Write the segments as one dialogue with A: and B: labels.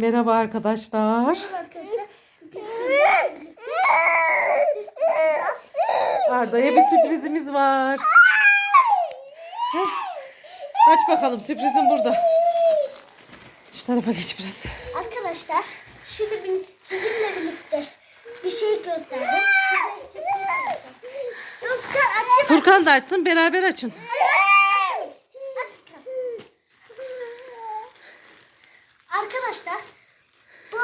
A: Merhaba arkadaşlar.
B: Merhaba arkadaşlar.
A: Arda'ya bir sürprizimiz var. Heh. Aç bakalım sürprizim burada. Şu tarafa geç biraz.
B: Arkadaşlar şimdi bir, sizinle birlikte bir şey gösterdim. Size sürpriz yapacağım. Özkan açayım.
A: Furkan da açsın beraber açın.
B: Açayım. Özkan. Arkadaşlar bu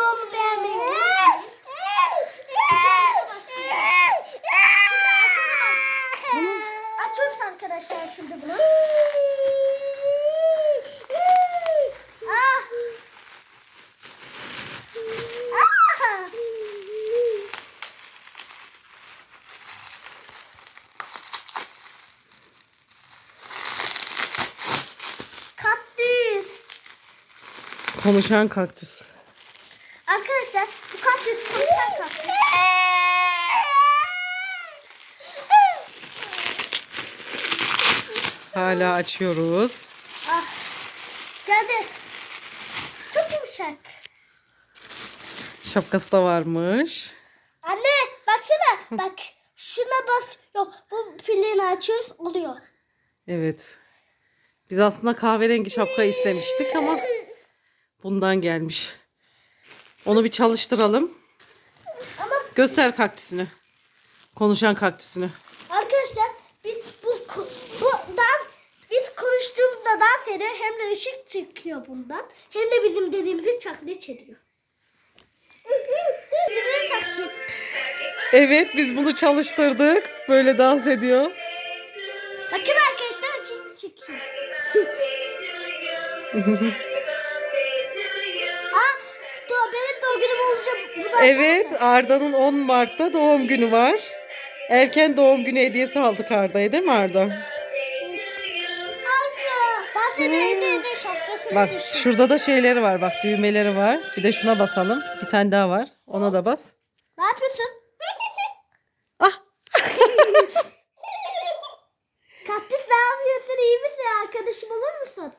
B: videomu beğenmeyi unutmayın. Açıyoruz arkadaşlar şimdi bunu. Ah! Ah! Kaktüs.
A: Konuşan kaktüs.
B: Arkadaşlar bu kaktüs konuşan kaktüs.
A: Hala açıyoruz.
B: Ah. Geldi. Çok yumuşak.
A: Şapkası da varmış.
B: Anne baksana. Bak şuna bas. Yok bu pilini açıyoruz oluyor.
A: Evet. Biz aslında kahverengi şapka istemiştik ama bundan gelmiş. Onu bir çalıştıralım. Göster kaktüsünü. Konuşan kaktüsünü.
B: arkadaşlar biz bu bundan biz konuştuğumuzda dans ediyor. Hem de ışık çıkıyor bundan. Hem de bizim dediğimizi taklit ediyor.
A: Evet biz bunu çalıştırdık. Böyle dans ediyor.
B: Bakın arkadaşlar ışık çıkıyor.
A: Evet Arda'nın 10 Mart'ta doğum günü var. Erken doğum günü hediyesi aldık Arda'ya değil mi Arda?
B: Dans ediyor ede ede şapkasını
A: Bak
B: düşün.
A: şurada da şeyleri var bak düğmeleri var. Bir de şuna basalım. Bir tane daha var. Ona da bas.
B: Ne yapıyorsun?
A: Ah
B: Kaktüs ne yapıyorsun? İyi misin? Arkadaşım olur musun?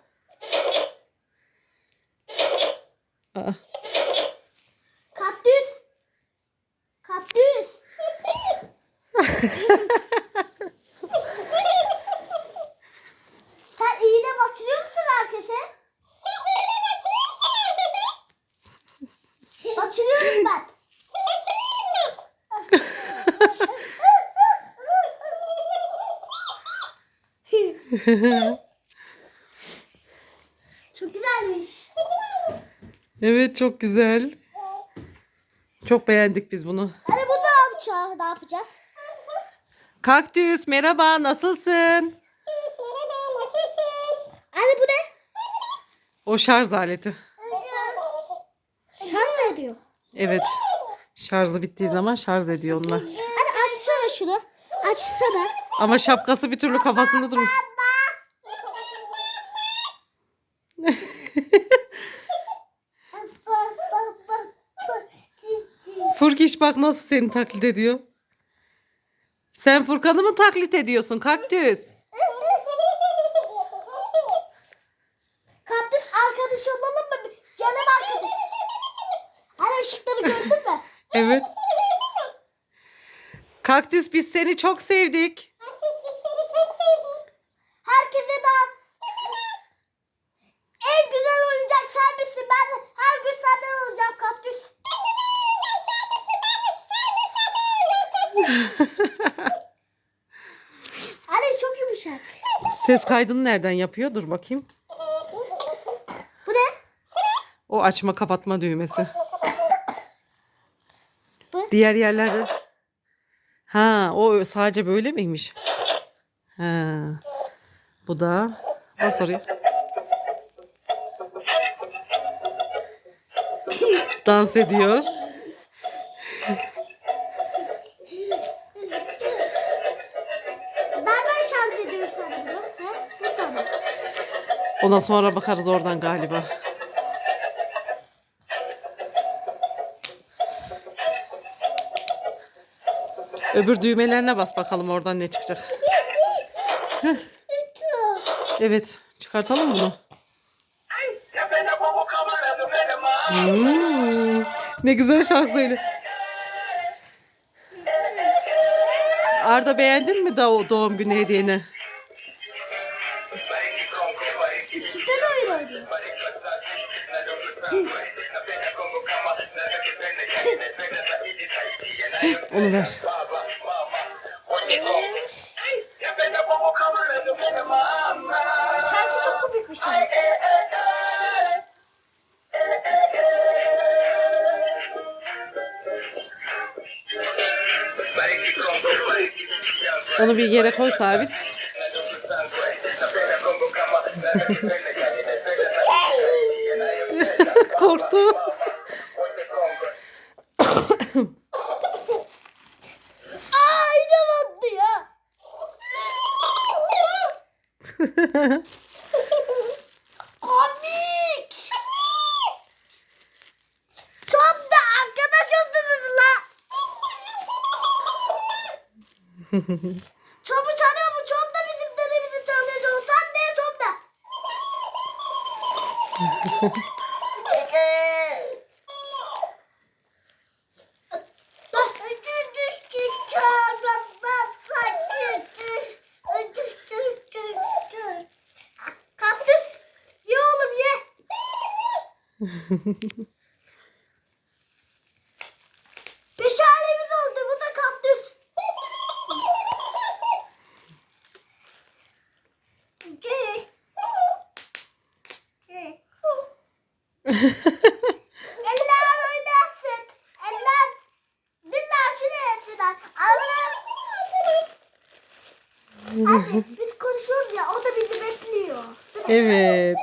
A: Aa.
B: Kaktüs. Kaktüs. Sen iğne batırıyor musun herkese? Batırıyorum ben. Çok güzelmiş.
A: Evet çok güzel. Çok beğendik biz bunu.
B: Hani bu ne yapacağız? Ne yapacağız?
A: Kaktüs merhaba nasılsın?
B: Hani bu ne?
A: O şarj aleti.
B: Şarj mı ediyor?
A: Evet. Şarjı bittiği zaman şarj ediyor onlar.
B: Hani açsana şunu. Açsana.
A: Ama şapkası bir türlü kafasında durmuyor. Furkiş bak nasıl seni taklit ediyor. Sen Furkan'ı mı taklit ediyorsun kaktüs?
B: Kaktüs arkadaş olalım mı? Canım arkadaş. Hani ışıkları gördün mü?
A: Evet. Kaktüs biz seni çok sevdik.
B: Herkese daha en güzel oyuncak sen misin? Ben her gün senden olacağım kaktüs. Hani çok yumuşak.
A: Ses kaydını nereden yapıyor? Dur bakayım.
B: Bu ne?
A: O açma kapatma düğmesi.
B: Bu?
A: Diğer yerlerde. Ha, o sadece böyle miymiş? Ha. Bu da bas oraya. Dans ediyor. Ona sonra bakarız oradan galiba. Öbür düğmelerine bas bakalım oradan ne çıkacak. Heh, evet çıkartalım bunu. Hmm, ne güzel şarkı söyle. Arda beğendin mi doğum günü hediyeni? Onu ver.
B: Şarkı çok komik bir şarkı.
A: Onu bir yere koy sabit. Korktu.
B: Komik. Çok da arkadaş oldunuz la. Çobu çalıyor mu? Çob da bizim dedemizi çalıyor. Sen ne çob da? Meşalemiz oldu. Bu da kaktüs. Eller oynasın. Eller şuraya etsinler. Hadi biz konuşuyoruz ya o da bizi bekliyor.
A: Evet.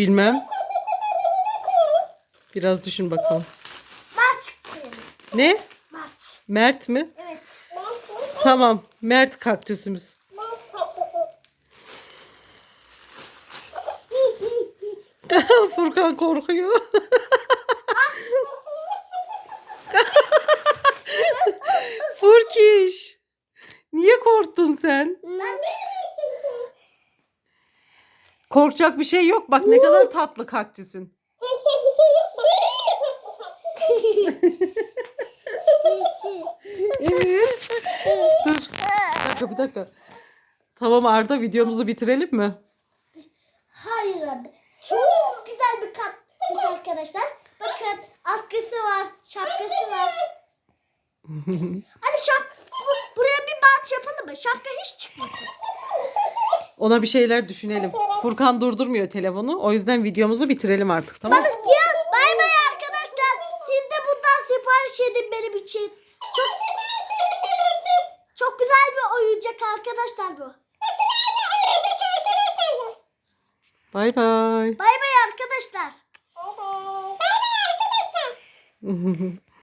A: Bilmem. Biraz düşün bakalım.
B: Maç koyalım.
A: Ne?
B: Maç.
A: Mert mi?
B: Evet.
A: Tamam. Mert kaktüsümüz. Furkan korkuyor. Furkiş. Niye korktun sen? Korkacak bir şey yok. Bak ne kadar tatlı kaktüsün. Evet. Dur. Bir dakika bir dakika. Tamam Arda videomuzu bitirelim mi?
B: Hayır anne. Çok güzel bir kaktüs arkadaşlar. Bakın atkısı var, şapkası var. Hadi şap bu, buraya bir bant yapalım mı? Şapka hiç çıkmasın.
A: Ona bir şeyler düşünelim. Furkan durdurmuyor telefonu. O yüzden videomuzu bitirelim artık tamam mı?
B: Ya bay bay arkadaşlar. Siz de bundan sipariş edin benim için. Çok çok güzel bir oyuncak arkadaşlar bu.
A: Bay bay.
B: Bay bay arkadaşlar.